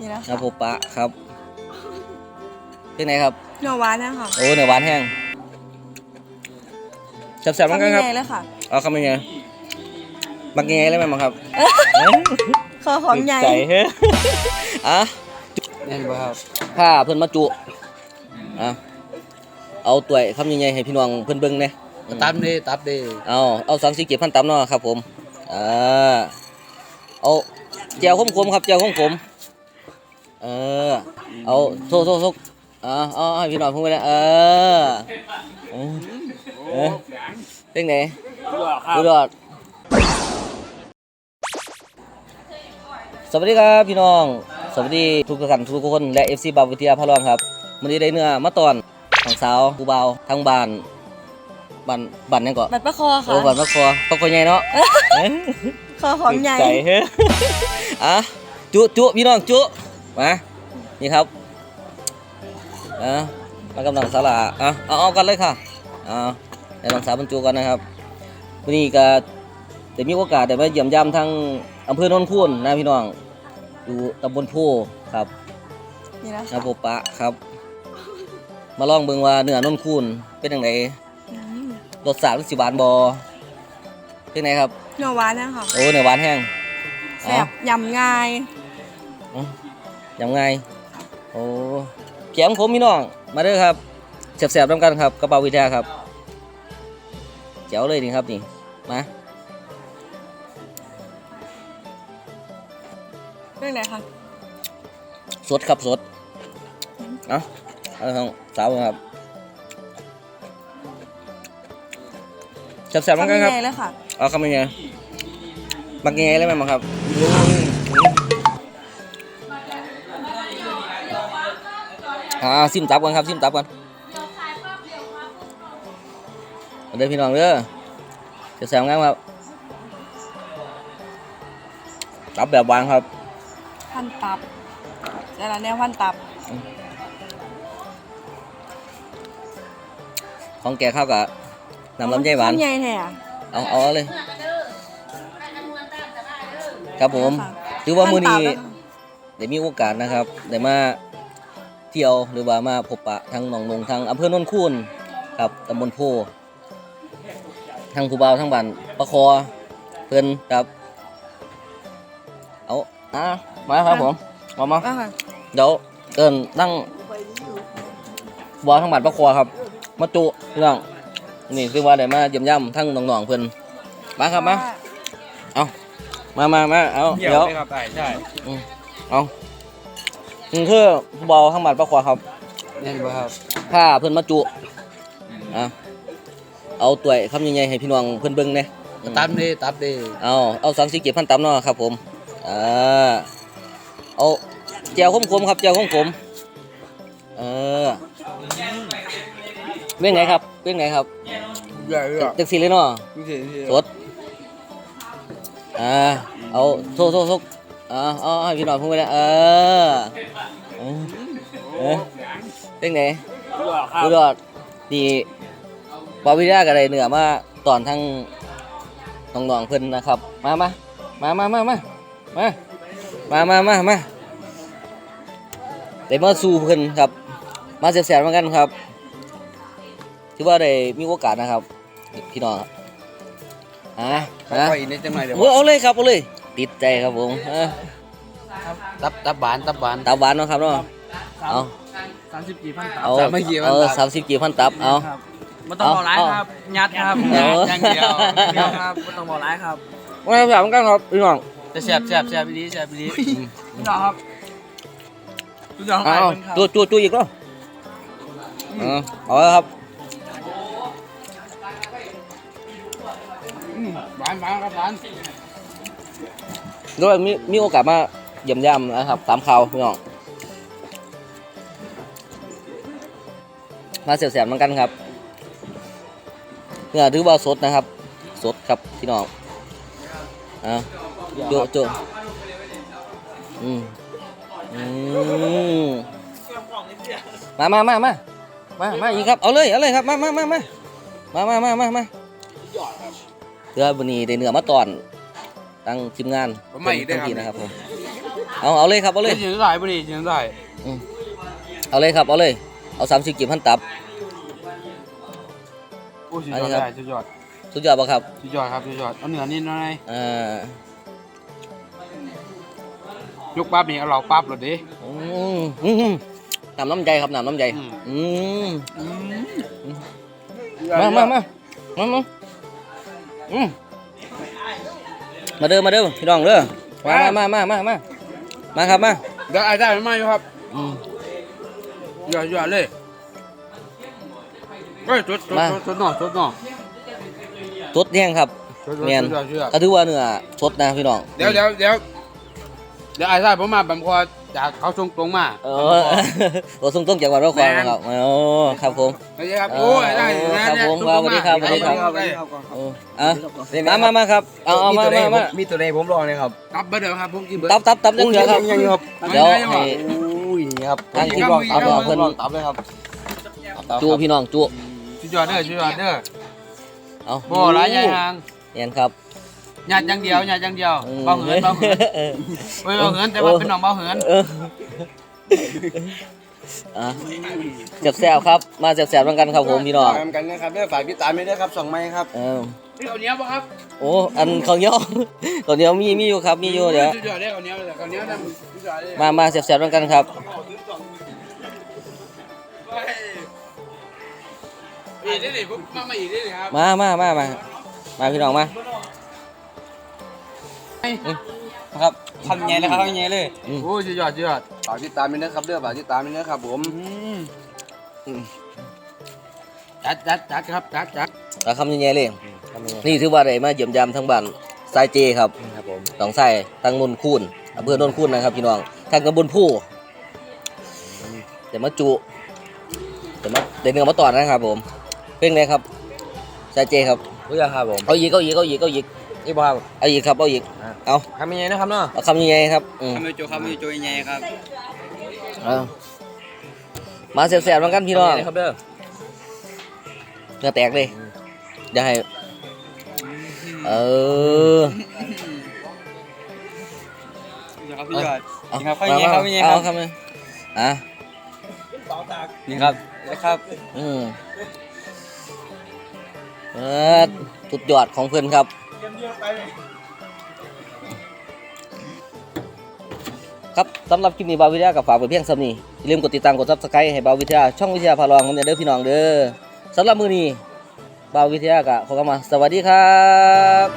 นี่นะนะพบปะครับเป็นไงครับ เนื้อหวานนะคะโอ้เนื้อหวานแห้งแซ่บๆเหมือนกันครับ ทำยังไงเลยค่ะ เอาคำยังไงมักยังไงเลยไหมมั้งครับคอของใหญ่ ใจเฮ้ยอะแน่นบ่ครับผ้าเพิ่นมาจุอะเอาตัวยคำยังไงให้พี่น้องเพิ่นเบิ่งเนี่ยตับเด้ตับเด้เอาเอาสังสีเก็บพันตำเนาะครับผมอ่าเอาแจวขมๆครับแจวขมๆ เออ เอาโซโซโซอ่าเอาให้พี่น้องเพิ่งไปนะเออเออเออเป็นไงดูดอดสวัสดีครับพี่น้อง สวัสดีทุกท่านทุกคนและ FC บาววิทยาพะรองครับมื้อนี้ได้เนื้อมาตอนของสาวผู้เบาวทางบ้านบ้านบ้านหยังเกาะบัดประคอค่ะโอ้บ้านมะคอปะคอใหญ่เนาะคอของใหญ่ใจเฮ้ยอะจุจุพี่น้องจุ มานี่ครับอะมากำลังสาระอะเอาเอากันเลยค่ะอ่าในลองสาวบรรจุกันนะครับวันนี้ก็ได้มีโอกาสได้มาเยี่ยมยามทั้งอำเภอโนนคูนนะพี่น้อง อยู่ตำบลโพครับนี่นะนะพบปะครับ มาลองเบิ่งว่าเนื้อโนนคูนเป็นยังไงอืมรสชาติมันสิหวานบ่เป็นไงครับเนื้อหวานนะคะโอ้เนื้อหวานแห้งแซ่บยำง่าย ยังไงโอ้แก้มผมพี่น้อง มาเด้อครับแสบๆน้ำกันครับกระเป๋าวิทยาครับเจ๋วเลยนี่ครับนี่มาเรื่องไหนคะสดครับสดเอาเอาทางสาวครับแสบๆน้ำทำกัยันงครับไงเลยค่ะเอาคำยังไงมักยังไงเลยไหมมั้งครับ อ่าซิมตับกันครับซิมตับกันเอาเด้อพี่น้องเด้อจะแซมงามครับตับแบบหวานครับพันตับแต่ละแนวพันตับ ของแกเข้ากับน้ำลำไยหวานลำไยแท้อะเอาเอาเอาเลย ครับผมค่ะถือว่ามื้อนี้พัตับะคะ ได้มีโอกาสนะครับได้มาเที่ยวหรือว่ามาพบปะทั้งหนองนงทั้งอำเภอโนนคูนครับตำบลโพทั้งผู้บ่าวทั้งบ้านประคอเพิ่นครับเอาอะมาครับผมมามาอะค่ะเดี๋ยวเอิ้นตั้งบ่าวทั้งบ้านประคอครับ มาจุพี่น้องนี่คือว่าได้มาเยี่ยมย่ำทั้งน้องๆเพิ่นมาครับมามามามาเอาเหี่ยวเดี๋ยวเลยครับใช่ใช่ เอานี่คือผู้เบาข้างบัดประควาครับแน่นบ่ครับผ้าเพิ่นมาจุอะเอาตัวยคำยังไงให้พี่น้องเพิ่นเบิ่งเนี่ยตับเด้ตับเด้เอาเอาสังสีเก็บพันตำเนาะครับ ผมอ่าเอาแจวขมๆครับแจวขมๆเออเป็นไงครับเป็นไงครับใหญ่เลยอะจักสีเลยเนาะนี่สินี่สดอ่าเอาโซโซโซ อ่าเอาให้พี่หน้องเพิ่งไปแล้วเออเออเออเป็นไงครับดูดอดดีปาวิทยากับอะไรเหนือมาตอนทั้งน้องๆเพิ่นนะครับ มามามามามามามามามามามาได้มาสู่เพิ่นครับ มาเสียบๆเหมือนกันครับถือว่าได้มีโอกาสนะครับ พี่น้องครับอะอานะเอาเลยครับเอาเลย ติดใจครับผมเออตับตับหวานตับหวานตับหวานเนาะครับเนาะเอาสามสิบกี่พันตับเอาสามไม่กี่พันเอาตับสามสิบกี่พันตับเอาครับไม่ต้องบอกร้ายเอาครับยัดครับเอายัดอย่างเดียวเดียวครับไม่ต้องบอกร้ายครับไม่ต้องถามกันครับพี่น้องจะแซ่บแซ่บแซ่บไปดีแซ่บไปดีพี่น้องครับพี่น้องเอาไอ้เอาคนครับจูจูจูอีกแล้วเอาเอาละครับอืมหวานหวานครับหวาน ด้วยมีมีโอกาสมาเยี่ยมยามนะครับตามข่าวพี่น้องมาเสียบๆเหมือนกันครับเนื้อถือว่าสดนะครับ สดครับพี่น้องอ่าจูจูอืมอืมมามามามามามาอีกครับเอาเลยเอาเลยครับมามามามามามามามามาเพื่อวันนี้ได้เนื้อมาตอน ตั้งทีมงานผมมาอีกได้ทั้งครับ ทีนะครับผมเอาเอาเลยครับเอาเลยเสียงได้พอดีเสียงได้เอาเลยครับ เอาเลย เอาสามสิบกีบพันตับ โอ้สุดยอดได้สุดยอดสุดยอดปะครับสุดยอดครับสุดยอดเอาเหนือนิดหน่อยอ่ายกปั๊บนี่เอาเหล่าปั๊บเลยดิ อืมอืมน้ำน้ำใจครับน้ำน้ำใจอืม อืมมามามามามาอืม มาเด้อมาเด้อพี่น้องเด้อมามามามามามาครับมาเดี๋ยวไอ้ได้ไม่อยู่ครับอืมยอดยอดเลยเฮ้ยจดจดมาจดจดหน่อยจดหน่อยสดแห้งครับจดจดเนียนจดจดก็ถือว่าเนื้อสดนะพี่น้องเดี๋ยวเดี๋ยวเดี๋ยวเดี๋ยวไอ้ได้ผมมาบัมคอ จากเขาส่งตรงมาเออโอ้ส่งต้งจากวัดเราควายนะครับโอ้ครับผมสวัสดีครับโอ้ยได้ครับผมครับสวัสดีครับสวัสดีครับได้โอ้อะมามามาครับเอาเอามามามามีตัวใดผมลองเลยครับตับเบอร์เดิมครับผมกินเบอร์ตับตับตับยังเหลือครับยังอยู่ครับเดี๋ยวให้อุ้ยครับทางที่ครับบอกตับครับเพิ่นตับเลยครับจูพี่น้องจูสุดยอดเด้อสุดยอดเด้อเอาโบ่หลายใหญ่ห่างเนียนครับ หยาดอย่างเดียวหยาดอย่างเดียวอืมเบาเหินเบาเหินเฮ้ยเบาเหินแต่ว่าเป็นน้องเบาเหินเอออะเจ็บแซวครับ มาเจ็บแซวกันครับผมพี่น้องตามกันนะครับเด้อฝากติดตามด้วยนะครับสองไม้ครับ เออนี่เอาเนี้ยป่ะครับโอ้อันข้าวเหนียวข้าวเหนียวมีมีอยู่ครับมีอยู่เดี๋ยวสุดยอดเด้อเอาเนี้ยเลยเอาเนี้ยนั่นสุดยอดเลยมามาเจ็บแซวกันครับอีกนิดดิผมมามาอีกนิดดิครับมามามามามาพี่น้องมา ครับทำไงเลยครับทำไงเลยอืมโอ้ยสุดยอดสุดยอดฝากติดตามด้วยนะครับเด้อฝากติดตามด้วยนะครับผมจัดจัดจัดครับจัดจัดเอาคำยังไงเลยนี่ถือว่าได้มาเยี่ยมยามทั้งบ้านสายเจครับครับผมหนองไส้ตั้งนนคูนอำเภอนนคูนนะครับพี่น้องทางตำบลผู้เดี๋ยวมาจุเดี๋ยวมาเดี๋ยวเนื้อมาต่อนะครับผมเพ่งเลยครับสายเจครับรู้จักครับผมเอาอีกเอาอีกเอาอีกเอา อีกนี่บ่ครับเอาอีกครับเอาอีกเอาทำยังไงนะครับเนาะเอาคำยังไงครับอืมทำให้โจทำให้โจยังไงครับเอามาแสบๆเหมือนกันพี่น้องครับเด้อเนื้อแตกเลยอย่าให้เออครับพี่ยอดเอาครับคำยังไงครับยังไงครับเอาคำยังอะนี่ครับนะครับอืมเออสุดยอดของเพื่อนครับ ครับสำหรับคลิปนี้บาวิทยากับฝากไปเพียงสำนีอย่าลืมกดติดตามกดซับสไครต์ให้บาวิทยาช่องวิทยาพารองของเด็กพี่น้องเด้อสำหรับมือนี้บาวิทยากะขอกลับมา สวัสดีครับ